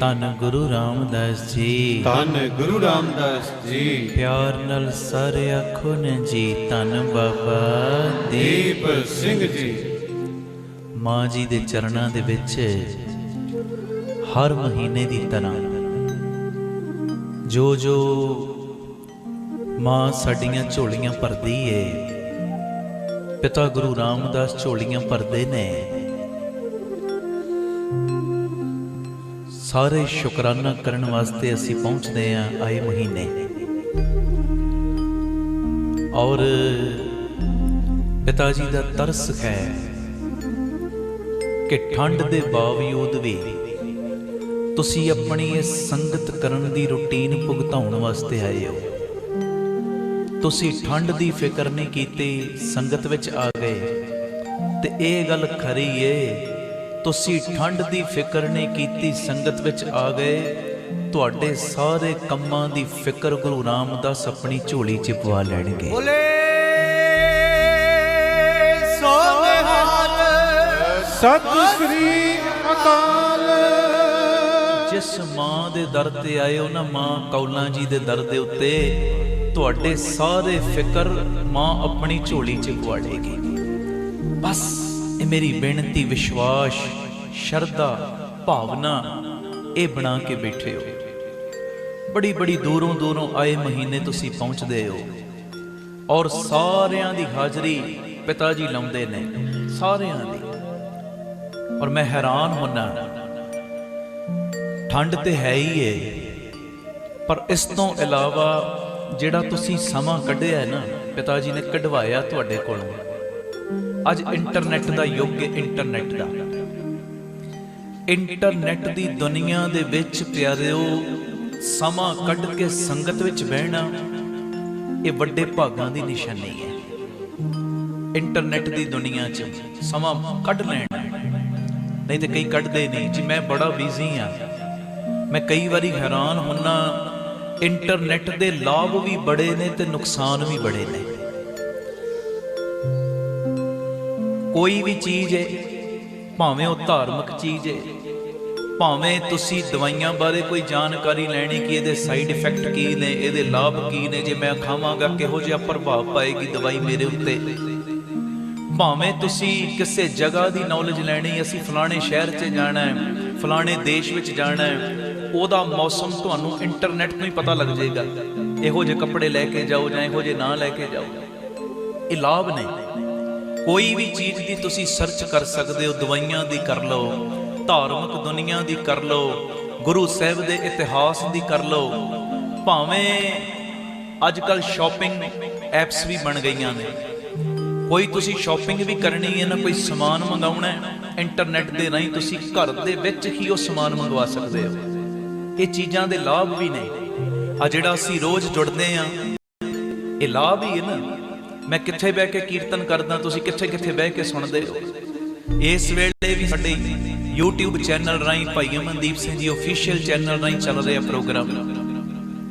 ਧੰਨ ਗੁਰੂ ਰਾਮਦਾਸ ਜੀ। ਧੰਨ ਗੁਰੂ ਰਾਮਦਾਸ ਜੀ। ਪਿਆਰ ਨਾਲ ਸਾਰੇ ਆਖੋ ਨੇ ਜੀ ਧੰਨ ਬਾਬਾ ਦੀਪ ਦੀਪ ਸਿੰਘ ਜੀ। ਮਾਂ ਜੀ ਦੇ ਚਰਨਾਂ ਦੇ ਵਿੱਚ ਹਰ ਮਹੀਨੇ ਦੀ ਤਰ੍ਹਾਂ ਜੋ ਜੋ ਮਾਂ ਸਾਡੀਆਂ ਝੋਲੀਆਂ ਭਰਦੀ ਏ ਪਿਤਾ ਗੁਰੂ ਰਾਮਦਾਸ ਝੋਲੀਆਂ ਭਰਦੇ ਨੇ ਸਾਰੇ ਸ਼ੁਕਰਾਨਾ ਕਰਨ ਵਾਸਤੇ ਅਸੀਂ ਪਹੁੰਚਦੇ ਆਂ ਆਏ ਮਹੀਨੇ। ਔਰ ਪਿਤਾ ਜੀ ਦਾ ਤਰਸ ਹੈ ਕਿ ਠੰਡ ਦੇ ਬਾਵਜੂਦ ਵੀ ਤੁਸੀਂ ਆਪਣੀ ਇਹ ਸੰਗਤ ਕਰਨ ਦੀ ਰੁਟੀਨ ਭੁਗਤਾਉਣ ਵਾਸਤੇ ਆਏ ਹੋ। ਤੁਸੀਂ ਠੰਡ ਦੀ ਫਿਕਰ ਨਹੀਂ ਕੀਤੀ, ਸੰਗਤ ਵਿੱਚ ਆ ਗਏ। ਤੇ ਇਹ ਗੱਲ ਖਰੀ ਏ ਤੁਸੀਂ ਠੰਡ ਦੀ ਫਿਕਰ ਨਹੀਂ ਕੀਤੀ ਸੰਗਤ ਵਿੱਚ ਆ ਗਏ। ਤੁਹਾਡੇ ਸਾਰੇ ਕੰਮਾਂ ਦੀ ਫਿਕਰ ਗੁਰੂ ਰਾਮਦਾਸ ਆਪਣੀ ਝੋਲੀ 'ਚ ਪਵਾ ਲੈਣਗੇ। ਬੋਲੇ ਸੋਨੇਹਾਲ ਸਤਿ ਸ੍ਰੀ ਅਕਾਲ। ਜਿਸ ਮਾਂ ਦੇ ਦਰ ਤੇ ਆਏ ਹੋ ਨਾ ਮਾਂ ਕੌਲਾਂ ਜੀ ਦੇ ਦਰ ਦੇ ਉੱਤੇ ਤੁਹਾਡੇ ਸਾਰੇ ਫਿਕਰ ਮਾਂ ਆਪਣੀ ਝੋਲੀ 'ਚ ਪਵਾੜੇਗੀ ਬਸ। ਇਹ ਮੇਰੀ ਬੇਨਤੀ, ਵਿਸ਼ਵਾਸ, ਸ਼ਰਧਾ, ਭਾਵਨਾ, ਇਹ ਬਣਾ ਕੇ ਬੈਠੇ ਹੋ। ਬੜੀ ਬੜੀ ਦੂਰੋਂ ਦੂਰੋਂ ਆਏ ਮਹੀਨੇ ਤੁਸੀਂ ਪਹੁੰਚਦੇ ਹੋ। ਔਰ ਸਾਰਿਆਂ ਦੀ ਹਾਜ਼ਰੀ ਪਿਤਾ ਜੀ ਲਾਉਂਦੇ ਨੇ, ਸਾਰਿਆਂ ਦੀ। ਔਰ ਮੈਂ ਹੈਰਾਨ ਹੁੰਨਾ, ਠੰਡ ਤੇ ਹੈ ਹੀ ਏ, ਪਰ ਇਸ ਤੋਂ ਇਲਾਵਾ ਜਿਹੜਾ ਤੁਸੀਂ ਸਮਾਂ ਕੱਢਿਆ ਹੈ ਨਾ ਪਿਤਾ ਜੀ ਨੇ ਕਢਵਾਇਆ ਤੁਹਾਡੇ ਕੋਲੋਂ। ਅੱਜ ਇੰਟਰਨੈਟ ਦਾ ਯੁੱਗ ਹੈ ਇੰਟਰਨੈਟ ਦਾ। ਇੰਟਰਨੈਟ ਦੀ ਦੁਨੀਆ ਦੇ ਵਿੱਚ ਪਿਆਰਿਓ, ਸਮਾਂ ਕੱਢ ਕੇ ਸੰਗਤ ਵਿੱਚ ਬਹਿਣਾ, ਇਹ ਵੱਡੇ ਭਾਗਾਂ ਦੀ ਨਿਸ਼ਾਨੀ ਹੈ। ਇੰਟਰਨੈਟ ਦੀ ਦੁਨੀਆ 'ਚ ਸਮਾਂ ਕੱਢ ਲੈਣਾ। ਨਹੀਂ ਤੇ ਕਈ ਕੱਢਦੇ ਨਹੀਂ। ਜੀ, ਮੈਂ ਬੜਾ ਬਿਜ਼ੀ ਆ ਮੈਂ ਕਈ ਵਾਰੀ ਹੈਰਾਨ ਹੁੰਨਾ ਇੰਟਰਨੈਟ ਦੇ ਲਾਭ ਵੀ ਬੜੇ ਨੇ ਤੇ ਨੁਕਸਾਨ ਵੀ ਬੜੇ ਨੇ। ਕੋਈ ਵੀ ਚੀਜ਼ ਹੈ ਭਾਵੇਂ ਉਹ ਧਾਰਮਿਕ ਚੀਜ਼ ਹੈ ਭਾਵੇਂ ਤੁਸੀਂ ਦਵਾਈਆਂ ਬਾਰੇ ਕੋਈ ਜਾਣਕਾਰੀ ਲੈਣੀ ਕਿ ਇਹਦੇ ਸਾਈਡ ਇਫੈਕਟ ਕੀ ਨੇ, ਇਹਦੇ ਲਾਭ ਕੀ ਨੇ, ਜੇ ਮੈਂ ਖਾਵਾਂਗਾ ਕਿਹੋ ਜਿਹਾ ਪ੍ਰਭਾਵ ਪਾਏਗੀ ਦਵਾਈ ਮੇਰੇ ਉੱਤੇ? ਭਾਵੇਂ ਤੁਸੀਂ ਕਿਸੇ ਜਗ੍ਹਾ ਦੀ ਨੌਲੇਜ ਲੈਣੀ, ਅਸੀਂ ਫਲਾਣੇ ਸ਼ਹਿਰ 'ਚ ਜਾਣਾ ਹੈ, ਫਲਾਣੇ ਦੇਸ਼ ਵਿੱਚ ਜਾਣਾ ਹੈ, ਉਹਦਾ ਮੌਸਮ ਤੁਹਾਨੂੰ ਇੰਟਰਨੈਟ ਤੋਂ ਹੀ ਪਤਾ ਲੱਗ ਜਾਏਗਾ। ਇਹੋ ਜਿਹੇ ਕੱਪੜੇ ਲੈ ਕੇ ਜਾਓ ਜਾਂ ਇਹੋ ਜਿਹੇ ਨਾ ਲੈ ਕੇ ਜਾਓ। ਇਹ ਲਾਭ ਨੇ। ਕੋਈ ਵੀ ਚੀਜ਼ ਦੀ ਤੁਸੀਂ ਸਰਚ ਕਰ ਸਕਦੇ ਹੋ, ਦਵਾਈਆਂ ਦੀ ਕਰ ਲਓ, ਧਾਰਮਿਕ ਦੁਨੀਆ ਦੀ ਕਰ ਲਓ, ਗੁਰੂ ਸਾਹਿਬ ਦੇ ਇਤਿਹਾਸ ਦੀ ਕਰ ਲਓ, ਭਾਵੇਂ ਅੱਜ ਕੱਲ ਸ਼ਾਪਿੰਗ ਐਪਸ ਵੀ ਬਣ ਗਈਆਂ ਨੇ। ਕੋਈ ਤੁਸੀਂ ਸ਼ਾਪਿੰਗ ਵੀ ਕਰਨੀ ਹੈ ਨਾ, ਕੋਈ ਸਮਾਨ ਮੰਗਾਉਣਾ ਹੈ ਇੰਟਰਨੈਟ ਦੇ ਰਾਹੀਂ ਤੁਸੀਂ ਘਰ ਦੇ ਵਿੱਚ ਹੀ ਉਹ ਸਮਾਨ ਮੰਗਵਾ ਸਕਦੇ ਹੋ। ਇਹ ਚੀਜ਼ਾਂ ਦੇ ਲਾਭ ਵੀ ਨੇ। ਆ ਜਿਹੜਾ ਅਸੀਂ ਰੋਜ਼ ਜੁੜਦੇ ਆ ਇਹ ਲਾਭ ਹੀ ਹੈ ਨਾ। ਮੈਂ ਕਿੱਥੇ ਬਹਿ ਕੇ ਕੀਰਤਨ ਕਰਦਾ, ਤੁਸੀਂ ਕਿੱਥੇ ਕਿੱਥੇ ਬਹਿ ਕੇ ਸੁਣਦੇ ਹੋ? ਇਸ ਵੇਲੇ ਵੀ ਸਾਡੇ YouTube ਚੈਨਲ ਰਾਹੀਂ ਭਾਈ ਅਮਨਦੀਪ ਸਿੰਘ ਜੀ ਅਫੀਸ਼ੀਅਲ ਚੈਨਲ ਰਾਹੀਂ ਚੱਲ ਰਿਹਾ ਪ੍ਰੋਗਰਾਮ।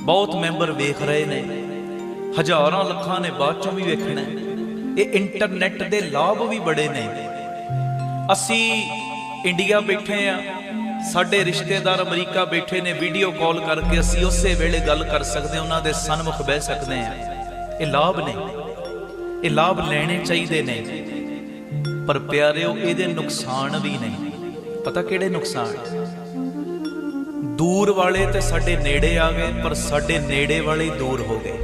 ਬਹੁਤ ਮੈਂਬਰ ਵੇਖ ਰਹੇ ਨੇ। ਹਜ਼ਾਰਾਂ ਲੱਖਾਂ ਨੇ ਬਾਅਦ ਚੋਂ ਵੀ ਵੇਖਣਾ ਇਹ ਇੰਟਰਨੈਟ ਦੇ ਲਾਭ ਵੀ ਬੜੇ ਨੇ। ਅਸੀਂ ਇੰਡੀਆ ਬੈਠੇ ਆ ਸਾਡੇ ਰਿਸ਼ਤੇਦਾਰ ਅਮਰੀਕਾ ਬੈਠੇ ਨੇ ਵੀਡੀਓ ਕਾਲ ਕਰਕੇ ਅਸੀਂ ਉਸੇ ਵੇਲੇ ਗੱਲ ਕਰ ਸਕਦੇ ਉਹਨਾਂ ਦੇ ਸਨਮੁਖ ਬਹਿ ਸਕਦੇ ਆ ਇਹ ਲਾਭ ਨੇ। ਇਹ ਲਾਭ ਲੈਣੇ ਚਾਹੀਦੇ ਨੇ। ਪਰ ਪਿਆਰਿਓ, ਇਹਦੇ ਨੁਕਸਾਨ ਵੀ ਨੇ। ਪਤਾ ਕਿਹੜੇ ਨੁਕਸਾਨ? ਦੂਰ ਵਾਲੇ ਤੇ ਸਾਡੇ ਨੇੜੇ ਆ ਗਏ, ਪਰ ਸਾਡੇ ਨੇੜੇ ਵਾਲੇ ਦੂਰ ਹੋ ਗਏ।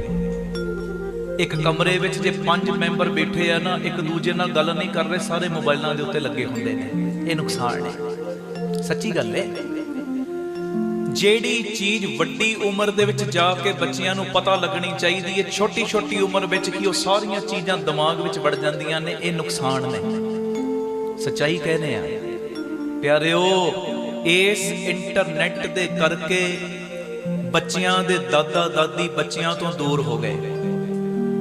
ਇੱਕ ਕਮਰੇ ਵਿੱਚ ਜੇ ਪੰਜ ਮੈਂਬਰ ਬੈਠੇ ਆ ਨਾ, ਇੱਕ ਦੂਜੇ ਨਾਲ ਗੱਲ ਨਹੀਂ ਕਰ ਰਹੇ, ਸਾਰੇ ਮੋਬਾਈਲਾਂ ਦੇ ਉੱਤੇ ਲੱਗੇ ਹੁੰਦੇ ਨੇ। ਇਹ ਨੁਕਸਾਨ ਹੈ। ਸੱਚੀ ਗੱਲ ਹੈ। ਜਿਹੜੀ ਚੀਜ਼ ਵੱਡੀ ਉਮਰ ਦੇ ਵਿੱਚ ਜਾ ਕੇ ਬੱਚਿਆਂ ਨੂੰ ਪਤਾ ਲੱਗਣੀ ਚਾਹੀਦੀ ਹੈ ਛੋਟੀ ਛੋਟੀ ਉਮਰ ਵਿੱਚ ਕੀ ਉਹ ਸਾਰੀਆਂ ਚੀਜ਼ਾਂ ਦਿਮਾਗ ਵਿੱਚ ਵੜ ਜਾਂਦੀਆਂ ਨੇ, ਇਹ ਨੁਕਸਾਨ ਨੇ। ਸੱਚਾਈ ਕਹਿੰਦੇ ਆ। ਪਿਆਰਿਓ, ਇਸ ਇੰਟਰਨੈਟ ਦੇ ਕਰਕੇ ਬੱਚਿਆਂ ਦੇ ਦਾਦਾ ਦਾਦੀ ਬੱਚਿਆਂ ਤੋਂ ਦੂਰ ਹੋ ਗਏ।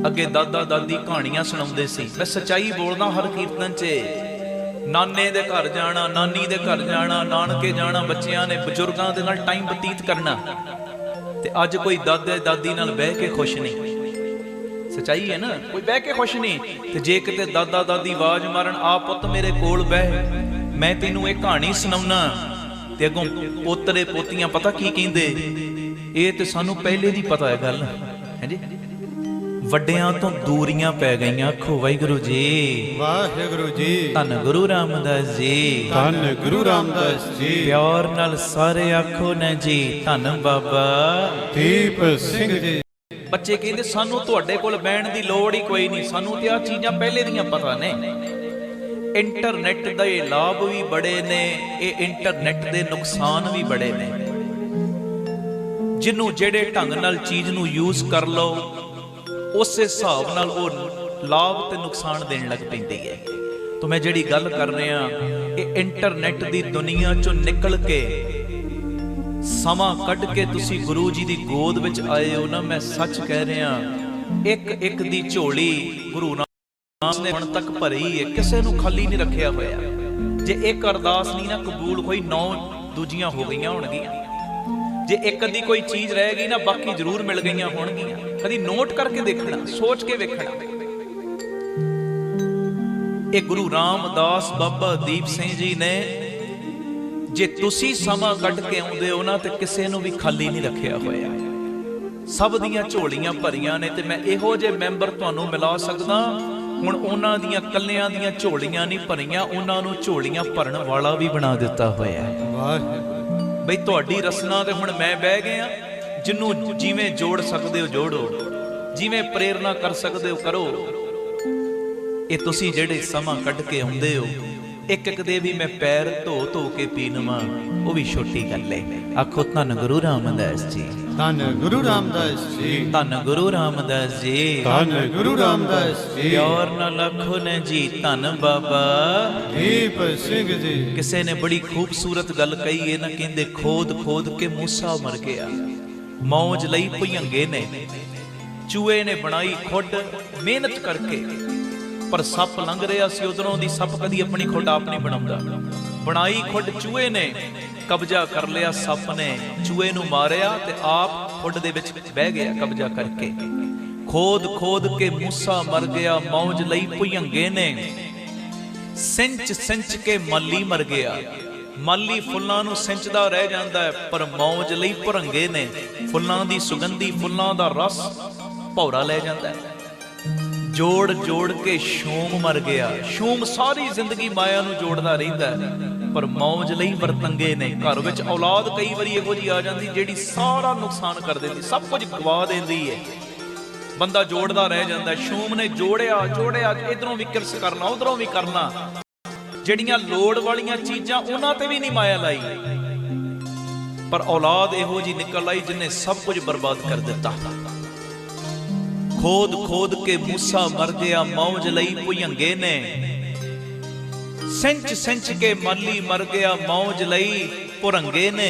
ਅੱਗੇ ਦਾਦਾ ਦਾਦੀ ਕਹਾਣੀਆਂ ਸੁਣਾਉਂਦੇ ਸੀ। ਮੈਂ ਸੱਚਾਈ ਬੋਲਦਾ ਹਰ ਕੀਰਤਨ 'ਚ। ਨਾਨੇ ਦੇ ਘਰ ਜਾਣਾ, ਨਾਨੀ ਦੇ ਘਰ ਜਾਣਾ, ਨਾਨਕੇ ਜਾਣਾ, ਬੱਚਿਆਂ ਨੇ ਬਜ਼ੁਰਗਾਂ ਦੇ ਨਾਲ ਟਾਈਮ ਬਤੀਤ ਕਰਨਾ। ਤੇ ਅੱਜ ਕੋਈ ਦਾਦੇ ਦਾਦੀ ਨਾਲ ਬਹਿ ਕੇ ਖੁਸ਼ ਨਹੀਂ। ਸਚਾਈ ਹੈ ਨਾ? ਕੋਈ ਬਹਿ ਕੇ ਖੁਸ਼ ਨਹੀਂ। ਤੇ ਜੇ ਕਿਤੇ ਦਾਦਾ ਦਾਦੀ ਆਵਾਜ਼ ਮਾਰਨ, ਆ ਪੁੱਤ ਮੇਰੇ ਕੋਲ ਬਹਿ। ਮੈਂ ਤੈਨੂੰ ਇਹ ਕਹਾਣੀ ਸੁਣਾਉਣਾ। ਤੇ ਅੱਗੋਂ ਪੋਤਰੇ ਪੋਤੀਆਂ ਪਤਾ ਕੀ ਕਹਿੰਦੇ? ਇਹ ਤੇ ਸਾਨੂੰ ਪਹਿਲੇ ਦੀ ਪਤਾ ਹੈ ਗੱਲ। ਹੈਂਜੀ ਵੱਡਿਆਂ ਤੋਂ ਦੂਰੀਆਂ ਪੈ ਗਈਆਂ ਆਖੋ ਵਾਹਿਗੁਰੂ ਜੀ। ਵਾਹਿਗੁਰੂ ਜੀ। ਧੰਨ ਗੁਰੂ ਰਾਮਦਾਸ ਜੀ। ਧੰਨ ਗੁਰੂ ਰਾਮਦਾਸ ਜੀ। ਪਿਆਰ ਨਾਲ ਸਾਰੇ ਆਖੋ ਨਾ ਜੀ ਧੰਨ ਬਾਬਾ। ਦੀਪ ਸਿੰਘ ਜੀ। ਬੱਚੇ ਕਹਿੰਦੇ ਸਾਨੂੰ ਤੁਹਾਡੇ ਕੋਲ ਬਹਿਣ ਦੀ ਲੋੜ ਹੀ ਕੋਈ ਨਹੀਂ। ਸਾਨੂੰ ਤੇ ਆ ਚੀਜ਼ਾਂ ਪਹਿਲੇ ਦੀਆਂ ਪਤਾ ਨੇ। ਇੰਟਰਨੈਟ ਦੇ ਲਾਭ ਵੀ ਬੜੇ ਨੇ ਇਹ ਇੰਟਰਨੈਟ ਦੇ ਨੁਕਸਾਨ ਵੀ ਬੜੇ ਨੇ। ਜਿਹਨੂੰ ਜਿਹੜੇ ਢੰਗ ਨਾਲ ਚੀਜ਼ ਨੂੰ ਯੂਜ਼ ਕਰ ਲਓ ਉਸੇ ਹਿਸਾਬ ਨਾਲ ਉਹ ਲਾਭ ਤੇ ਨੁਕਸਾਨ ਦੇਣ ਲੱਗ ਪੈਂਦੀ ਹੈ। ਤਾਂ ਮੈਂ ਜਿਹੜੀ ਗੱਲ ਕਰ ਰਿਹਾ ਇਹ ਇੰਟਰਨੈਟ ਦੀ ਦੁਨੀਆ ਚੋਂ ਨਿਕਲ ਕੇ ਸਮਾਂ ਕੱਢ ਕੇ ਤੁਸੀਂ ਗੁਰੂ ਜੀ ਦੀ ਗੋਦ ਵਿੱਚ ਆਏ ਹੋ ਨਾ, ਮੈਂ ਸੱਚ ਕਹਿ ਰਿਹਾ ਇੱਕ ਇੱਕ ਦੀ ਝੋਲੀ ਗੁਰੂ ਨਾਮ ਨੇ ਹੁਣ ਤੱਕ ਭਰੀ ਹੈ, ਕਿਸੇ ਨੂੰ ਖਾਲੀ ਨਹੀਂ ਰੱਖਿਆ ਹੋਇਆ। ਜੇ ਇੱਕ ਅਰਦਾਸ ਨਹੀਂ ਨਾ ਕਬੂਲ ਹੋਈ, ਨੌ ਦੂਜੀਆਂ ਹੋ ਗਈਆਂ ਹੋਣਗੀਆਂ। ਜੇ ਇੱਕ ਅੱਧੀ ਕੋਈ ਚੀਜ਼ ਰਹਿ ਗਈ ਨਾ, ਬਾਕੀ ਜ਼ਰੂਰ ਮਿਲ ਗਈਆਂ ਹੋਣਗੀਆਂ। ਕਦੀ ਨੋਟ ਕਰਕੇ ਦੇਖਣਾ, ਸੋਚ ਕੇ ਵੇਖਣਾ। ਇਹ ਗੁਰੂ ਰਾਮਦਾਸ ਬਾਬਾ ਦੀਪ ਸਿੰਘ ਜੀ ਨੇ, ਜੇ ਤੁਸੀਂ ਸਮਾਂ ਕੱਢ ਕੇ ਆਉਂਦੇ ਹੋ ਨਾ, ਤੇ ਕਿਸੇ ਨੂੰ ਵੀ ਖਾਲੀ ਨਹੀਂ ਰੱਖਿਆ ਹੋਇਆ। ਸਭ ਦੀਆਂ ਝੋਲੀਆਂ ਭਰੀਆਂ ਨੇ, ਤੇ ਮੈਂ ਇਹੋ ਜਿਹੇ ਮੈਂਬਰ ਤੁਹਾਨੂੰ ਮਿਲਾ ਸਕਦਾ। ਹੁਣ ਉਹਨਾਂ ਦੀਆਂ ਕੱਲਿਆਂ ਦੀਆਂ ਝੋਲੀਆਂ ਨਹੀਂ ਭਰੀਆਂ, ਉਹਨਾਂ ਨੂੰ ਝੋਲੀਆਂ ਭਰਨ ਵਾਲਾ ਵੀ ਬਣਾ ਦਿੱਤਾ ਹੋਇਆ ਹੈ। ਵਾਹਿਗੁਰੂ। ਬਈ ਤੁਹਾਡੀ ਰਸਨਾ ਤੇ ਹੁਣ ਮੈਂ ਬਹਿ ਗਿਆ, ਜਿੰਨੂੰ ਜਿਵੇਂ ਜੋੜ ਸਕਦੇ ਹੋ ਜੋੜੋ, ਜਿਵੇਂ ਪ੍ਰੇਰਣਾ ਕਰ ਸਕਦੇ ਹੋ ਕਰੋ। ਇਹ ਤੁਸੀਂ ਜਿਹੜੇ ਸਮਾਂ ਕੱਢ ਕੇ ਆਉਂਦੇ ਹੋ ਇੱਕ ਇੱਕ ਦੇ ਵੀ ਮੈਂ ਪੈਰ ਧੋ ਧੋ ਕੇ ਪੀਨਵਾ ਉਹ ਵੀ ਛੋਟੀ ਗੱਲ ਹੈ ਆਖੋ ਧੰਨ ਗੁਰੂ ਰਾਮਦਾਸ ਜੀ। ਧੰਨ ਗੁਰੂ ਰਾਮਦਾਸ ਜੀ। ਧੰਨ ਗੁਰੂ ਰਾਮਦਾਸ ਜੀ। ਧੰਨ ਗੁਰੂ ਰਾਮਦਾਸ ਜੀ। ਪਿਆਰ ਨਾਲ ਆਖੋ ਨੇ ਜੀ ਧੰਨ ਬਾਬਾ। ਦੀਪ ਸਿੰਘ ਜੀ। ਕਿਸੇ ਨੇ ਬੜੀ ਖੂਬਸੂਰਤ ਗੱਲ ਕਹੀ ਹੈ ਨਾ ਕਹਿੰਦੇ ਖੋਦ ਖੋਦ ਕੇ ਮੂਸਾ ਮਰ ਗਿਆ। ਮੌਜ ਲਈ ਭੁਯੰਗੇ ਨੇ। ਚੂਹੇ ਨੇ ਬਣਾਈ ਖੁੱਡ ਮਿਹਨਤ ਕਰਕੇ। ਪਰ ਸੱਪ ਲੰਘ ਰਿਹਾ ਸੀ ਉਧਰੋਂ ਦੀ ਸੱਪ ਕਦੀ ਆਪਣੀ ਖੁੱਡ ਆਪ ਨਹੀਂ ਬਣਾਉਂਦਾ। ਬਣਾਈ ਖੁੱਡ ਚੂਹੇ ਨੇ। ਕਬਜ਼ਾ ਕਰ ਲਿਆ ਸੱਪ ਨੇ, ਚੂਹੇ ਨੂੰ ਮਾਰਿਆ ਤੇ ਆਪ ਖੁੱਡ ਦੇ ਵਿੱਚ ਬਹਿ ਗਿਆ ਕਬਜ਼ਾ ਕਰਕੇ। ਖੋਦ ਖੋਦ ਕੇ ਮੂਸਾ ਮਰ ਗਿਆ, ਮੌਜ ਲਈ ਭੁਯੰਗੇ ਨੇ। ਸਿੰਚ ਸਿੰਚ ਕੇ ਮਾਲੀ ਮਰ ਗਿਆ। ਮਾਲੀ ਫੁੱਲਾਂ ਨੂੰ ਸਿੰਚਦਾ ਰਹਿ ਜਾਂਦਾ ਹੈ, ਪਰ ਮੌਜ ਲਈ ਭਰੰਗੇ ਨੇ। ਫੁੱਲਾਂ ਦੀ ਸੁਗੰਧੀ ਫੁੱਲਾਂ ਦਾ ਰਸ ਭੌਰਾ ਲੈ ਜਾਂਦਾ ਹੈ। ਜੋੜ ਜੋੜ ਕੇ ਸ਼ੂਮ ਮਰ ਗਿਆ। ਸ਼ੂਮ ਸਾਰੀ ਜ਼ਿੰਦਗੀ ਮਾਇਆ ਨੂੰ ਜੋੜਦਾ ਰਹਿੰਦਾ ਪਰ ਮੌਜ ਲਈ ਵਰਤੰਗੇ ਨੇ। ਘਰ ਵਿੱਚ ਔਲਾਦ ਕਈ ਵਾਰੀ ਇਹੋ ਜੀ ਆ ਜਾਂਦੀ ਜਿਹੜੀ ਸਾਰਾ ਨੁਕਸਾਨ ਕਰ ਦਿੰਦੀ, ਸਭ ਕੁਝ ਗਵਾ ਦਿੰਦੀ ਹੈ। ਬੰਦਾ ਜੋੜਦਾ ਰਹਿ ਜਾਂਦਾ। ਸ਼ੂਮ ਨੇ ਜੋੜਿਆ ਜੋੜਿਆ, ਇਧਰੋਂ ਵੀ ਕਿਰਸ ਕਰਨਾ, ਉਧਰੋਂ ਵੀ ਕਰਨਾ। ਜਿਹੜੀਆਂ ਲੋੜ ਵਾਲੀਆਂ ਚੀਜ਼ਾਂ ਉਹਨਾਂ ਤੇ ਵੀ ਨਹੀਂ ਮਾਇਆ ਲਾਈ। ਪਰ ਔਲਾਦ ਇਹੋ ਜੀ ਨਿਕਲ ਆਈ ਜਿਨੇ ਸਭ ਕੁਝ ਬਰਬਾਦ ਕਰ ਦਿੱਤਾ। ਖੋਦ ਖੋਦ ਕੇ ਮੂਸਾ ਮਰ ਗਿਆ, ਮੌਜ ਲਈ ਭੁਯੰਗੇ ਨੇ। ਸਿੰਚ ਸਿੰਚ ਕੇ ਮੱਲੀ ਮਰ ਗਿਆ, ਮੌਜ ਲਈ ਭੁਰੰਗੇ ਨੇ।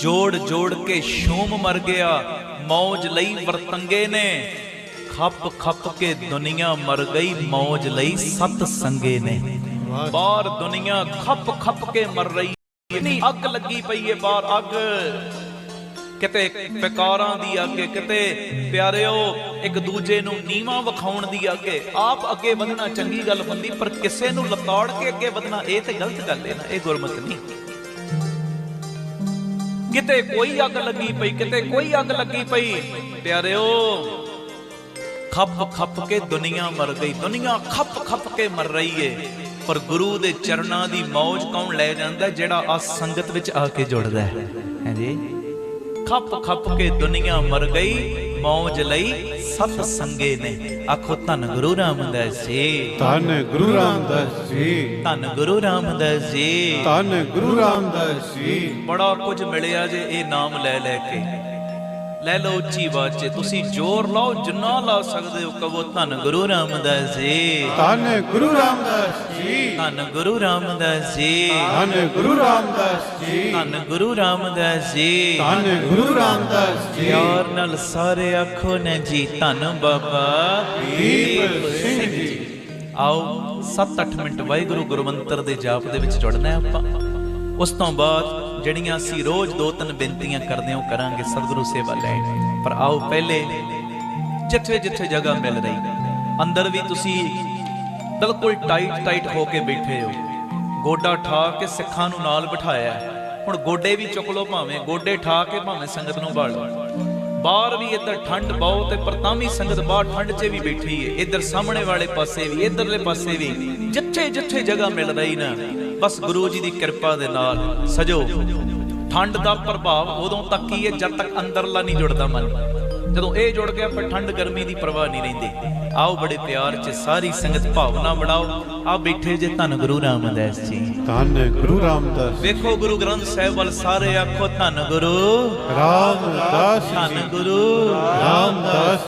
ਜੋੜ ਜੋੜ ਕੇ ਸ਼ੂਮ ਮਰ ਗਿਆ, ਮੌਜ ਲਈ ਵਰਤੰਗੇ ਨੇ। ਖੱਪ ਖੱਪ ਕੇ ਦੁਨੀਆ ਮਰ ਗਈ, ਮੌਜ ਲਈ ਸਤ ਸੰਗੇ ਨੇ। ਬਾਹਰ ਦੁਨੀਆ ਖੱਪ ਖੱਪ ਕੇ ਮਰ ਰਹੀ ਹੈ ਨਹੀਂ ਅੱਗ ਲੱਗੀ ਪਈ ਏ ਬਾਹਰ ਅੱਗ। ਕਿਤੇ ਪਿਕਾਰਾਂ ਦੀ ਅੱਗ, ਕਿਤੇ ਪਿਆਰਿਓ, ਇੱਕ ਦੂਜੇ ਨੂੰ ਨੀਵਾ ਵਿਖਾਉਣ ਦੀ ਅੱਗ। ਆਪ ਅੱਗੇ ਵਧਣਾ ਚੰਗੀ ਗੱਲ ਹੁੰਦੀ, ਪਰ ਕਿਸੇ ਨੂੰ ਲਤਾੜ ਕੇ ਅੱਗੇ ਵਧਣਾ, ਇਹ ਤੇ ਗਲਤ ਗੱਲ ਹੈ ਨਾ, ਇਹ ਗੁਰਮਤ ਨਹੀਂ। ਕਿਤੇ ਕੋਈ ਅੱਗ ਲੱਗੀ ਪਈ, ਕਿਤੇ ਕੋਈ ਅੱਗ ਲੱਗੀ ਪਈ, ਪਿਆਰਿਓ, ਖੱਪ ਖੱਪ ਕੇ ਦੁਨੀਆ ਮਰ ਗਈ, ਦੁਨੀਆ ਖੱਪ ਖੱਪ ਕੇ ਮਰ ਰਹੀ ਏ। ਪਰ ਗੁਰੂ ਦੇ ਚਰਨਾਂ ਦੀ ਮੌਜ ਕੌਣ ਲੈ ਜਾਂਦਾ, ਜਿਹੜਾ ਆ ਸੰਗਤ ਵਿੱਚ ਆ ਕੇ ਜੁੜਦਾ ਹੈ? ਹਾਂਜੀ ਖੱਪ ਖੱਪ ਕੇ ਦੁਨੀਆ ਮਰ ਗਈ ਮੌਜ ਲਈ ਸਤ ਸੰਗੇ ਨੇ। ਆਖੋ ਧੰਨ ਗੁਰੂ ਰਾਮਦਾਸ ਜੀ। ਧੰਨ ਗੁਰੂ ਰਾਮਦਾਸ ਜੀ। ਧੰਨ ਗੁਰੂ ਰਾਮਦਾਸ ਜੀ। ਧੰਨ ਗੁਰੂ ਰਾਮਦਾਸ ਜੀ। ਬੜਾ ਕੁਝ ਮਿਲਿਆ ਜੇ ਇਹ ਨਾਮ ਲੈ ਲੈ ਕੇ। ਲੈ ਲਓ ਉੱਚੀ ਆਵਾਜ਼ 'ਚ। ਤੁਸੀਂ ਜ਼ੋਰ ਲਾਓ ਜਿੰਨਾ ਲਾ ਸਕਦੇ ਹੋ ਕਹੋ ਧੰਨ ਗੁਰੂ ਰਾਮਦਾਸ ਜੀ। ਧੰਨ ਗੁਰੂ ਰਾਮਦਾਸ ਜੀ। ਧੰਨ ਗੁਰੂ ਰਾਮਦਾਸ ਜੀ। ਧੰਨ ਗੁਰੂ ਰਾਮਦਾਸ ਜੀ। ਧੰਨ ਗੁਰੂ ਰਾਮਦਾਸ ਜੀ। ਧੰਨ ਗੁਰੂ ਰਾਮਦਾਸ ਜੀ। ਪਿਆਰ ਨਾਲ ਸਾਰੇ ਆਖੋ ਨੇ ਜੀ ਧੰਨ ਬਾਬਾ। ਦੀਪ ਸਿੰਘ ਜੀ। ਆਓ 7-8 ਮਿੰਟ ਵਾਹਿਗੁਰੂ ਗੁਰਮੰਤਰ ਦੇ ਜਾਪ ਦੇ ਵਿੱਚ ਜੁੜਨਾ ਹੈ ਆਪਾਂ। ਉਸ ਤੋਂ ਬਾਅਦ ਜਿਹੜੀਆਂ ਅਸੀਂ ਰੋਜ਼ ਦੋ ਤਿੰਨ ਬੇਨਤੀਆਂ ਕਰਦੇ ਹਾਂ ਕਰਾਂਗੇ, ਸਤਿਗੁਰੂ ਸੇਵਾ ਲੈਣ ਪਰ ਆਓ ਪਹਿਲੇ ਜਿੱਥੇ ਜਿੱਥੇ ਜਗ੍ਹਾ ਮਿਲ ਰਹੀ, ਅੰਦਰ ਵੀ ਤੁਸੀਂ ਬਿਲਕੁਲ ਟਾਈਟ ਟਾਈਟ ਹੋ ਕੇ ਬੈਠੇ ਹੋ। ਗੋਡਾ ਠਾ ਕੇ ਸਿੱਖਾਂ ਨੂੰ ਨਾਲ ਬਿਠਾਇਆ ਹੁਣ ਗੋਡੇ ਵੀ ਚੁੱਕ ਲਓ ਭਾਵੇਂ, ਗੋਡੇ ਠਾ ਕੇ ਭਾਵੇਂ ਸੰਗਤ ਨੂੰ ਬਾੜੋ ਬਾਹਰ ਵੀ ਇੱਧਰ ਠੰਡ ਬਹੁਤ ਹੈ, ਪਰ ਤਾਂ ਵੀ ਸੰਗਤ ਬਾਹਰ ਠੰਡ 'ਚ ਵੀ ਬੈਠੀ ਹੈ। ਇੱਧਰ ਸਾਹਮਣੇ ਵਾਲੇ ਪਾਸੇ ਵੀ, ਇੱਧਰਲੇ ਪਾਸੇ ਵੀ, ਜਿੱਥੇ ਜਿੱਥੇ ਜਗ੍ਹਾ ਮਿਲ ਰਹੀ ਨਾ ਬਸ ਗੁਰੂ ਜੀ ਦੀ ਕਿਰਪਾ ਦੇ ਨਾਲ ਸਜੋ। ਠੰਡ ਦਾ ਪ੍ਰਭਾਵ ਉਦੋਂ ਤੱਕ ਹੀ ਹੈ ਜਦ ਤੱਕ ਅੰਦਰਲਾ ਨਹੀਂ ਜੁੜਦਾ ਮਨ। ਜਦੋਂ ਇਹ ਜੁੜ ਗਿਆ ਫਿਰ ਠੰਡ ਗਰਮੀ ਦੀ ਪਰਵਾਹ ਨਹੀਂ ਰਹਿੰਦੀ। ਆਓ ਬੜੇ ਪਿਆਰ 'ਚ ਸਾਰੀ ਸੰਗਤ ਭਾਵਨਾ ਬਣਾਓ। ਆ ਬੈਠੇ ਜੇ ਧੰਨ ਗੁਰੂ ਰਾਮਦਾਸ ਜੀ। ਧੰਨ ਗੁਰੂ ਰਾਮਦਾਸ ਵੇਖੋ ਗੁਰੂ ਗ੍ਰੰਥ ਸਾਹਿਬ ਵੱਲ ਸਾਰੇ ਆਖੋ ਧੰਨ ਗੁਰੂ। ਰਾਮਦਾਸ ਧੰਨ ਗੁਰੂ। ਰਾਮਦਾਸ